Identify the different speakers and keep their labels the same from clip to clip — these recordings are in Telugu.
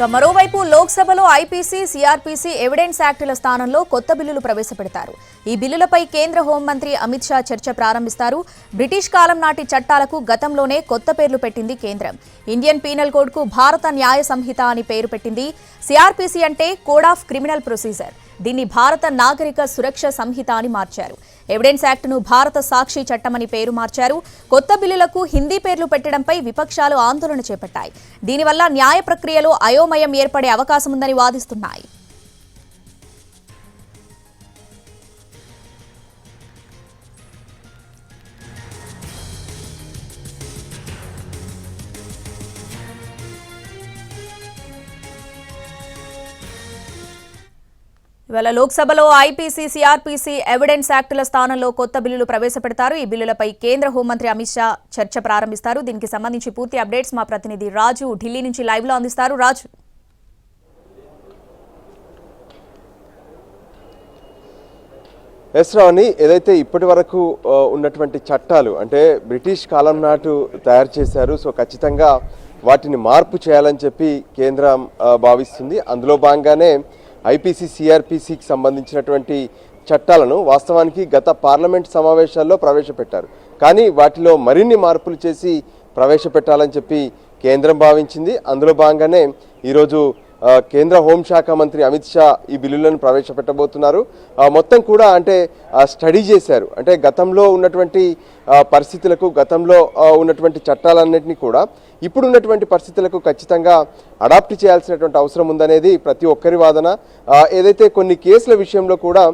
Speaker 1: ఇక మరోవైపు లోక్సభలో ఐపీసీ సిఆర్పీసీ ఎవిడెన్స్ యాక్టుల స్థానంలో కొత్త బిల్లులు ప్రవేశపెడతారు. ఈ బిల్లులపై కేంద్ర హోంమంత్రి అమిత్ షా చర్చ ప్రారంభిస్తారు. బ్రిటిష్ కాలం నాటి చట్టాలకు గతంలోనే కొత్త పేర్లు పెట్టింది కేంద్రం. ఇండియన్ పీనల్ కోడ్కు భారత న్యాయ సంహిత అని పేరు పెట్టింది సిఆర్పీసీ అంటే కోడ్ ఆఫ్ క్రిమినల్ ప్రొసీజర్. దీన్ని భారత నాగరిక సురక్ష సంహిత అని మార్చారు. ఎవిడెన్స్ యాక్ట్ను భారత సాక్షి చట్టమని పేరు మార్చారు. కొత్త బిల్లులకు హిందీ పేర్లు పెట్టడంపై విపక్షాలు ఆందోళన చేపట్టాయి. దీనివల్ల న్యాయ ప్రక్రియలో అయోమయం ఏర్పడే అవకాశం ఉందని వాదిస్తున్నాయి. ఇవాళ లోక్సభలో ఐపీసీ సిఆర్పీసీ ఎవిడెన్స్ యాక్టుల స్థానంలో కొత్త బిల్లులు ప్రవేశపెడతారు. ఈ బిల్లులపై కేంద్ర హోంమంత్రి అమిత్ షా చర్చ ప్రారంభిస్తారు. దీనికి సంబంధించి పూర్తి అప్డేట్స్ మా ప్రతినిధి రాజు ఢిల్లీ నుంచి లైవ్లో అందిస్తారు. రాజు.
Speaker 2: ఎస్ రావణి ఏదైతే ఇప్పటి వరకు ఉన్నటువంటి చట్టాలు అంటే బ్రిటిష్ కాలం నాటు తయారు చేశారు సో ఖచ్చితంగా వాటిని మార్పు చేయాలని చెప్పి కేంద్రం భావిస్తుంది. అందులో భాగంగానే ఐపీసీ సిఆర్పిసికి సంబంధించినటువంటి చట్టాలను వాస్తవానికి గత పార్లమెంట్ సమావేశాల్లో ప్రవేశపెట్టారు. కానీ వాటిలో మరిన్ని మార్పులు చేసి ప్రవేశపెట్టాలని చెప్పి కేంద్రం భావించింది. అందులో భాగంగానే ఈరోజు కేంద్ర హోంశాఖ మంత్రి అమిత్ షా ఈ బిల్లులను ప్రవేశపెట్టబోతున్నారు. మొత్తం కూడా అంటే స్టడీ చేశారు. అంటే గతంలో ఉన్నటువంటి పరిస్థితులకు గతంలో ఉన్నటువంటి చట్టాలన్నింటినీ కూడా ఇప్పుడు ఉన్నటువంటి పరిస్థితులకు ఖచ్చితంగా అడాప్ట్ చేయాల్సినటువంటి అవసరం ఉందనేది ప్రతి ఒక్కరి వాదన. ఏదైతే కొన్ని కేసుల విషయంలో కూడా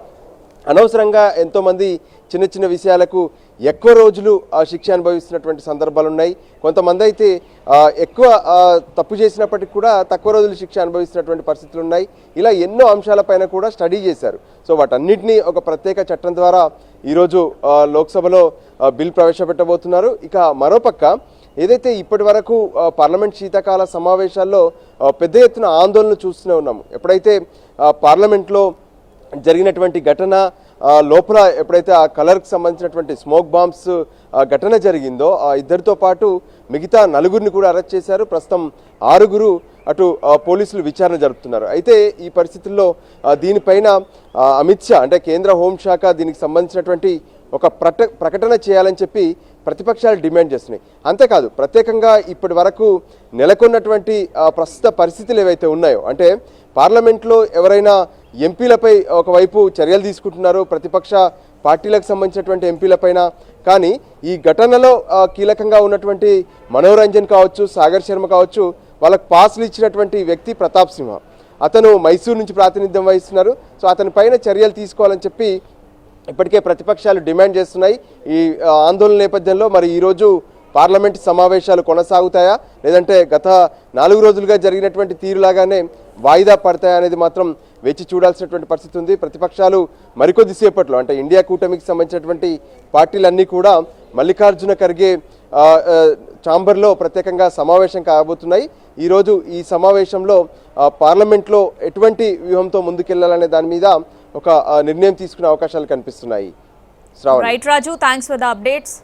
Speaker 2: అనవసరంగా ఎంతోమంది చిన్న చిన్న విషయాలకు ఎక్కువ రోజులు ఆ, శిక్ష అనుభవిస్తున్నటువంటి సందర్భాలు ఉన్నాయి. కొంతమంది అయితే ఎక్కువ తప్పు చేసినప్పటికీ కూడా తక్కువ రోజులు శిక్ష అనుభవిస్తున్నటువంటి పరిస్థితులు ఉన్నాయి. ఇలా ఎన్నో అంశాలపైన కూడా స్టడీ చేశారు. సో వాటన్నిటినీ ఒక ప్రత్యేక చట్టం ద్వారా ఈరోజు లోక్సభలో బిల్ ప్రవేశపెట్టబోతున్నారు. ఇక మరోపక్క ఏదైతే ఇప్పటి వరకు పార్లమెంట్ శీతాకాల సమావేశాల్లో పెద్ద ఎత్తున ఆందోళన చూస్తూనే ఉన్నాము. ఎప్పుడైతే పార్లమెంట్లో జరిగినటువంటి ఘటన లోపల ఎప్పుడైతే ఆ కలర్కి సంబంధించినటువంటి స్మోక్ బాంబ్స్ ఘటన జరిగిందో ఆ ఇద్దరితో పాటు మిగతా నలుగురిని కూడా అరెస్ట్ చేశారు. ప్రస్తుతం ఆరుగురు అటు పోలీసులు విచారణ జరుపుతున్నారు. అయితే ఈ పరిస్థితుల్లో దీనిపైన అమిత్ షా అంటే కేంద్ర హోంశాఖ దీనికి సంబంధించినటువంటి ఒక ప్రట ప్రకటన చేయాలని చెప్పి ప్రతిపక్షాలు డిమాండ్ చేస్తున్నాయి. అంతేకాదు ప్రత్యేకంగా ఇప్పటి వరకు నెలకొన్నటువంటి ప్రస్తుత పరిస్థితులు ఏవైతే ఉన్నాయో అంటే పార్లమెంట్లో ఎవరైనా ఎంపీలపై ఒకవైపు చర్యలు తీసుకుంటున్నారు ప్రతిపక్ష పార్టీలకు సంబంధించినటువంటి ఎంపీలపైన. కానీ ఈ ఘటనలో కీలకంగా ఉన్నటువంటి మనోరంజన్ కావచ్చు సాగర్ శర్మ కావచ్చు వాళ్ళకు పాసులు ఇచ్చినటువంటి వ్యక్తి ప్రతాప్ సింహ. అతను మైసూరు నుంచి ప్రాతినిధ్యం వహిస్తున్నారు. సో అతని పైన చర్యలు తీసుకోవాలని చెప్పి ఇప్పటికే ప్రతిపక్షాలు డిమాండ్ చేస్తున్నాయి. ఈ ఆందోళన నేపథ్యంలో మరి ఈరోజు పార్లమెంట్ సమావేశాలు కొనసాగుతాయా? లేదంటే గత నాలుగు రోజులుగా జరిగినటువంటి తీరులాగానే వాయిదా పడతాయా అనేది మాత్రం వేచి చూడాల్సినటువంటి పరిస్థితి ఉంది. ప్రతిపక్షాలు మరికొద్ది సేపట్లో అంటే ఇండియా కూటమికి సంబంధించినటువంటి పార్టీలన్నీ కూడా మల్లికార్జున ఖర్గే ఛాంబర్లో ప్రత్యేకంగా సమావేశం కాబోతున్నాయి. ఈరోజు ఈ సమావేశంలో పార్లమెంట్లో ఎటువంటి వ్యూహంతో ముందుకెళ్ళాలనే దాని మీద ఒక నిర్ణయం తీసుకునే అవకాశాలు కనిపిస్తున్నాయి.
Speaker 1: Right Raju thanks for the updates